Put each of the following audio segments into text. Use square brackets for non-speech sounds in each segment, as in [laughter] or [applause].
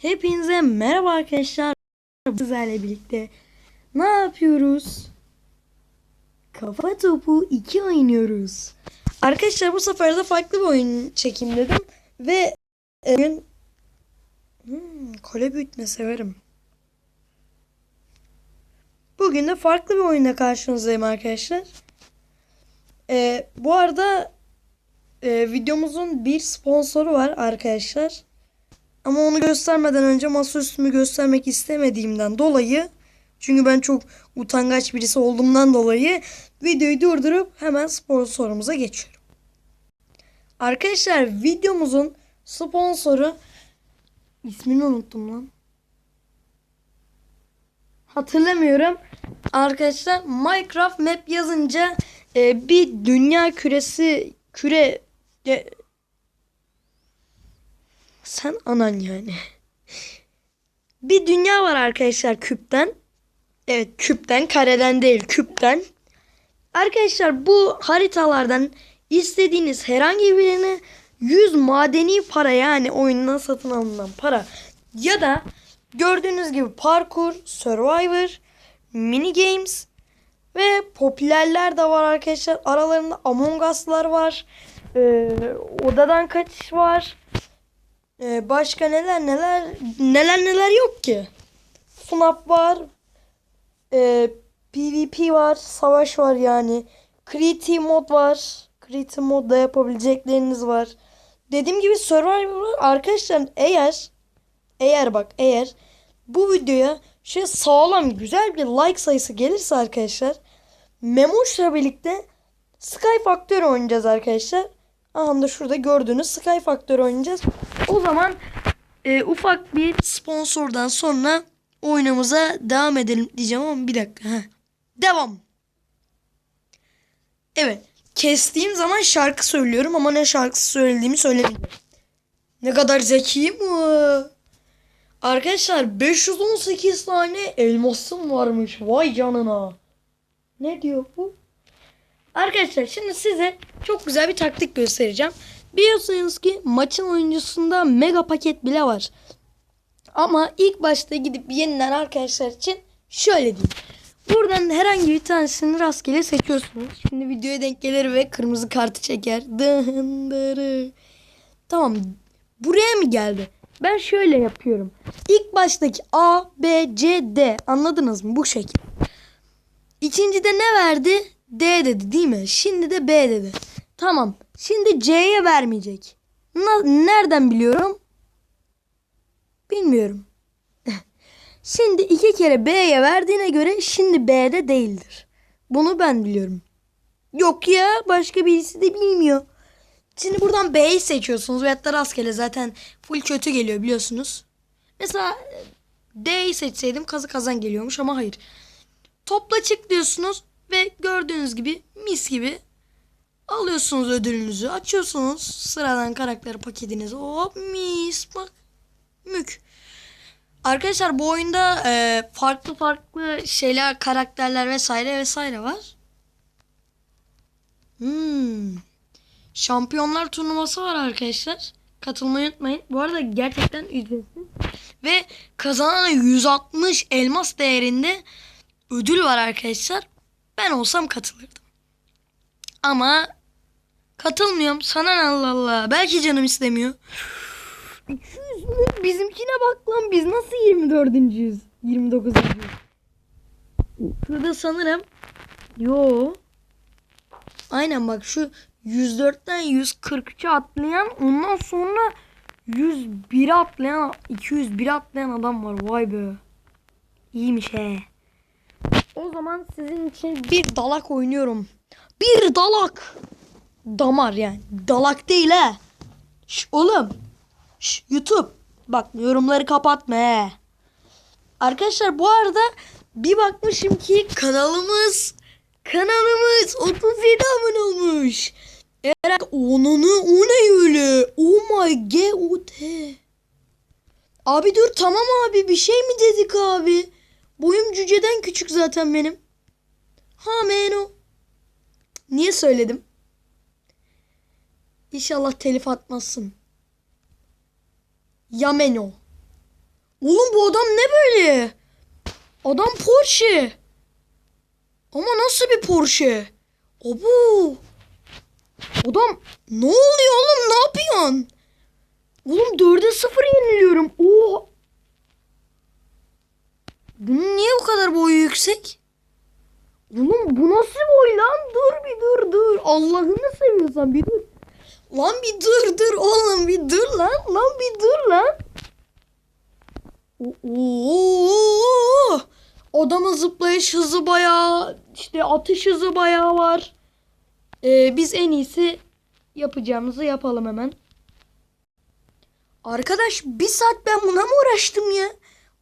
Hepinize merhaba arkadaşlar. Sizlerle birlikte ne yapıyoruz? Kafa topu 2 oynuyoruz. Arkadaşlar bu sefer de farklı bir oyun çekeyim dedim. Ve e, bugün hmm, kale büyütme severim. Bugün de farklı bir oyunda karşınızdayım arkadaşlar. E, bu arada e, videomuzun bir sponsoru var arkadaşlar. Ama onu göstermeden önce masaüstümü göstermek istemediğimden dolayı çünkü ben çok utangaç birisi olduğumdan dolayı videoyu durdurup hemen sponsorumuza geçiyorum. Arkadaşlar videomuzun sponsoru ismini unuttum lan. Hatırlamıyorum. Arkadaşlar Minecraft map yazınca e, bir dünya küresi küre sen anan yani. Bir dünya var arkadaşlar küpten. Evet küpten kareden değil küpten. Arkadaşlar bu haritalardan istediğiniz herhangi birini 100 madeni para yani oyundan satın alınan para ya da gördüğünüz gibi parkur, survivor, mini games ve popülerler de var arkadaşlar. Aralarında Among Us'lar var. Ee, odadan kaçış var. Ee, başka neler neler neler neler yok ki. FNAF var. Ee, PvP var. Savaş var yani. Creative mod var. Creative modda yapabilecekleriniz var. Dediğim gibi Survivor var. Arkadaşlar eğer eğer bak eğer bu videoya şöyle sağlam güzel bir like sayısı gelirse arkadaşlar Memoş'la birlikte Sky Factory oynayacağız arkadaşlar. Aha da şurada gördüğünüz Sky Factory oynayacağız. O zaman e, ufak bir sponsordan sonra oyunumuza devam edelim diyeceğim ama bir dakika. Heh. Devam. Evet. Kestiğim zaman şarkı söylüyorum ama ne şarkısı söylediğimi söylemeyeceğim. Ne kadar zekiyim? Arkadaşlar 518 tane elmasım varmış. Vay canına. Ne diyor bu? Arkadaşlar şimdi size çok güzel bir taktik göstereceğim. Biliyorsunuz ki maçın oyuncusunda mega paket bile var. Ama ilk başta gidip yeniden arkadaşlar için şöyle diyeyim. Buradan herhangi bir tanesini rastgele seçiyorsunuz. Şimdi videoya denk gelir ve kırmızı kartı çeker. Dındırı. Tamam. Buraya mı geldi? Ben şöyle yapıyorum. İlk baştaki A, B, C, D. Anladınız mı? Bu şekil. İkincide ne verdi? D dedi değil mi? Şimdi de B dedi. Tamam. Şimdi C'ye vermeyecek. Nereden biliyorum? Bilmiyorum. [laughs] şimdi iki kere B'ye verdiğine göre şimdi B'de değildir. Bunu ben biliyorum. Yok ya başka birisi de bilmiyor. Şimdi buradan B'yi seçiyorsunuz veyahut da rastgele zaten full kötü geliyor biliyorsunuz. Mesela e, D'yi seçseydim kazı kazan geliyormuş ama hayır. Topla çık diyorsunuz ve gördüğünüz gibi mis gibi alıyorsunuz ödülünüzü. Açıyorsunuz sıradan karakter paketinizi. Hop mis bak mük. Arkadaşlar bu oyunda e, farklı farklı şeyler, karakterler vesaire vesaire var. Hmm. Şampiyonlar turnuvası var arkadaşlar. Katılmayı unutmayın. Bu arada gerçekten ücretsiz. Ve kazanan 160 elmas değerinde ödül var arkadaşlar. Ben olsam katılırdım. Ama katılmıyorum. Sana ne Allah Allah. Belki canım istemiyor. 200 mü? Bizimkine bak lan. Biz nasıl 24.yüz? 29. Şurada sanırım. Yo. Aynen bak şu 104'ten 143'e atlayan ondan sonra 101'e atlayan 201'e atlayan adam var. Vay be. İyiymiş he. O zaman sizin için bir dalak oynuyorum. Bir dalak. Damar yani. Dalak değil he. Şş, oğlum. Şş, YouTube. Bak yorumları kapatma he. Arkadaşlar bu arada bir bakmışım ki kanalımız kanalımız 37 abone olmuş. Eğer onunu o ne öyle? Oh my god. Abi dur tamam abi bir şey mi dedik abi? Boyum cüceden küçük zaten benim. Ha meno. Niye söyledim? İnşallah telif atmazsın. Yameno. Oğlum bu adam ne böyle? Adam Porsche. Ama nasıl bir Porsche? Abu. Adam ne oluyor oğlum ne yapıyorsun? Oğlum 4'e 0 yeniliyorum. Oo. Bunun niye bu kadar boyu yüksek? Oğlum bu nasıl boy lan? Dur bir dur dur. Allah'ını seviyorsan bir dur. Lan bir dur dur oğlum bir dur lan. Lan bir dur lan. Oo! Adamın zıplayış hızı bayağı işte atış hızı bayağı var. Ee, biz en iyisi yapacağımızı yapalım hemen. Arkadaş bir saat ben buna mı uğraştım ya?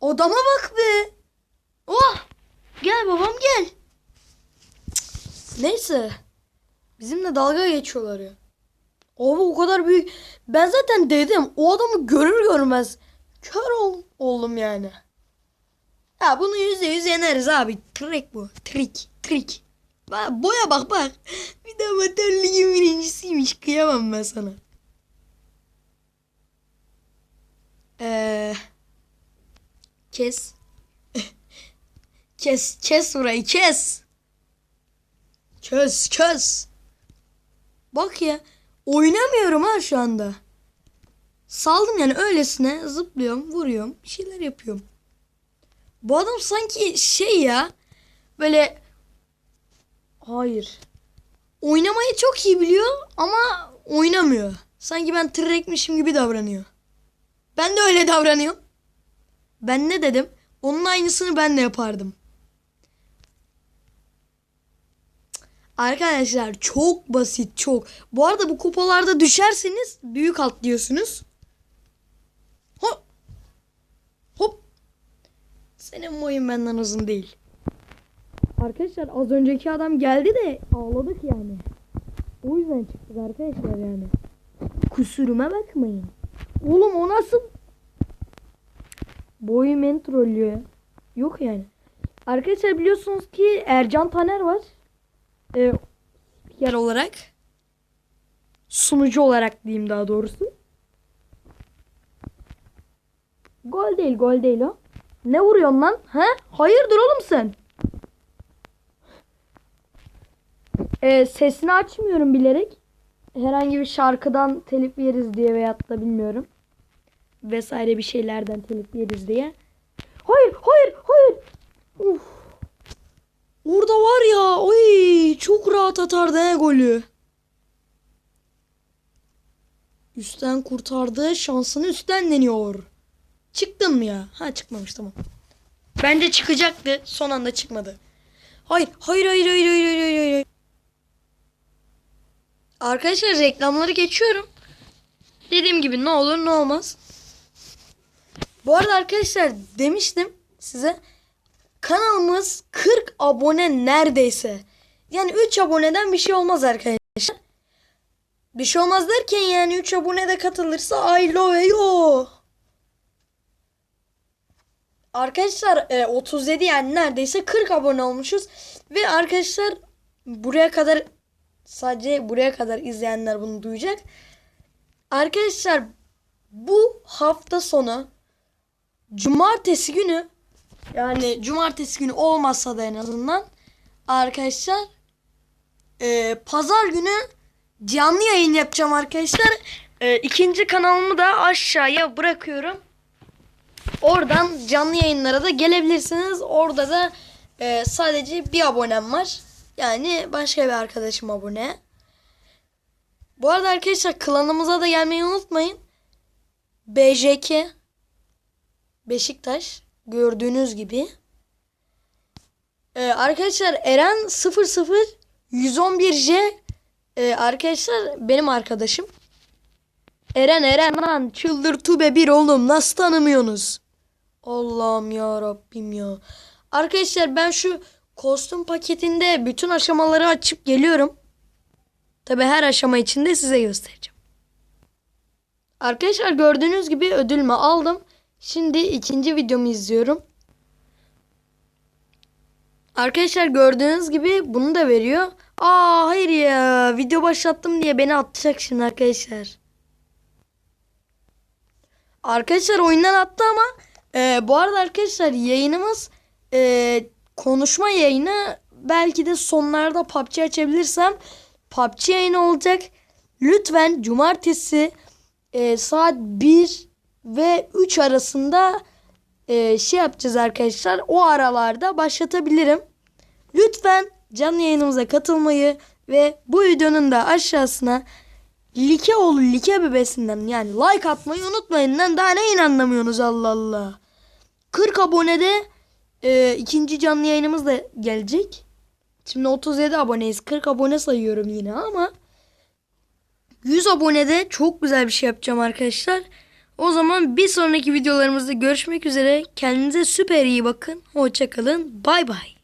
Adama bak be. Oh! Gel babam gel. Cık, Neyse. Bizimle dalga geçiyorlar ya. Abi o kadar büyük. Ben zaten dedim o adamı görür görmez. Kör ol, oldum yani. Ya bunu yüzde yüz yeneriz abi. Trik bu. Trik. Trik. Bak, boya bak bak. Bir de amatör ligin birincisiymiş. Kıyamam ben sana. Eee... Kes. Kes. Kes burayı kes. Kes kes. Bak ya. Oynamıyorum ha şu anda. Saldım yani öylesine zıplıyorum, vuruyorum, bir şeyler yapıyorum. Bu adam sanki şey ya böyle hayır. Oynamayı çok iyi biliyor ama oynamıyor. Sanki ben tırrekmişim gibi davranıyor. Ben de öyle davranıyorum. Ben ne dedim? Onun aynısını ben de yapardım. Arkadaşlar çok basit çok. Bu arada bu kupalarda düşerseniz büyük atlıyorsunuz. Hop. Hop. Senin boyun benden uzun değil. Arkadaşlar az önceki adam geldi de ağladık yani. O yüzden çıktık arkadaşlar yani. Kusuruma bakmayın. Oğlum o nasıl? Boyum beni trollüyor. Yok yani. Arkadaşlar biliyorsunuz ki Ercan Taner var. Ee, yer olarak. Sunucu olarak diyeyim daha doğrusu. Gol değil gol değil o. Ne vuruyorsun lan? He? Hayırdır oğlum sen? Ee, sesini açmıyorum bilerek. Herhangi bir şarkıdan telif yeriz diye veyahut da bilmiyorum. Vesaire bir şeylerden telif yeriz diye. Hayır hayır hayır. Uf. Orada var ya oy çok rahat atardı he golü. Üstten kurtardı şansını üstten deniyor. Çıktın mı ya? Ha çıkmamış tamam. Bence çıkacaktı son anda çıkmadı. Hayır hayır hayır hayır hayır hayır hayır. Arkadaşlar reklamları geçiyorum. Dediğim gibi ne olur ne olmaz. Bu arada arkadaşlar demiştim size kanalımız 40 abone neredeyse. Yani 3 aboneden bir şey olmaz arkadaşlar. Bir şey olmaz derken yani 3 abone de katılırsa I love you. Arkadaşlar e, 37 yani neredeyse 40 abone olmuşuz. Ve arkadaşlar buraya kadar sadece buraya kadar izleyenler bunu duyacak. Arkadaşlar bu hafta sonu cumartesi günü yani cumartesi günü olmazsa da en azından arkadaşlar e, pazar günü canlı yayın yapacağım arkadaşlar. E, ikinci kanalımı da aşağıya bırakıyorum. Oradan canlı yayınlara da gelebilirsiniz. Orada da e, sadece bir abonem var. Yani başka bir arkadaşım abone. Bu arada arkadaşlar klanımıza da gelmeyi unutmayın. BJK Beşiktaş gördüğünüz gibi. Ee, arkadaşlar Eren 00 111J ee, arkadaşlar benim arkadaşım. Eren Eren lan çıldırtı be bir oğlum nasıl tanımıyorsunuz? Allah'ım ya Rabbim ya. Arkadaşlar ben şu kostüm paketinde bütün aşamaları açıp geliyorum. Tabi her aşama içinde size göstereceğim. Arkadaşlar gördüğünüz gibi ödülümü aldım. Şimdi ikinci videomu izliyorum. Arkadaşlar gördüğünüz gibi bunu da veriyor. Aa hayır ya video başlattım diye beni atacak şimdi arkadaşlar. Arkadaşlar oyundan attı ama Ee, bu arada arkadaşlar yayınımız e, konuşma yayını belki de sonlarda PUBG açabilirsem PUBG yayını olacak. Lütfen cumartesi e, saat 1 ve 3 arasında e, şey yapacağız arkadaşlar. O aralarda başlatabilirim. Lütfen canlı yayınımıza katılmayı ve bu videonun da aşağısına Likeoğlu Like bebesinden yani like atmayı unutmayın lan daha neyin anlamıyorsunuz Allah Allah. 40 abonede e, ikinci canlı yayınımız da gelecek. Şimdi 37 aboneyiz 40 abone sayıyorum yine ama 100 abonede çok güzel bir şey yapacağım arkadaşlar. O zaman bir sonraki videolarımızda görüşmek üzere. Kendinize süper iyi bakın. Hoşçakalın. Bay bay.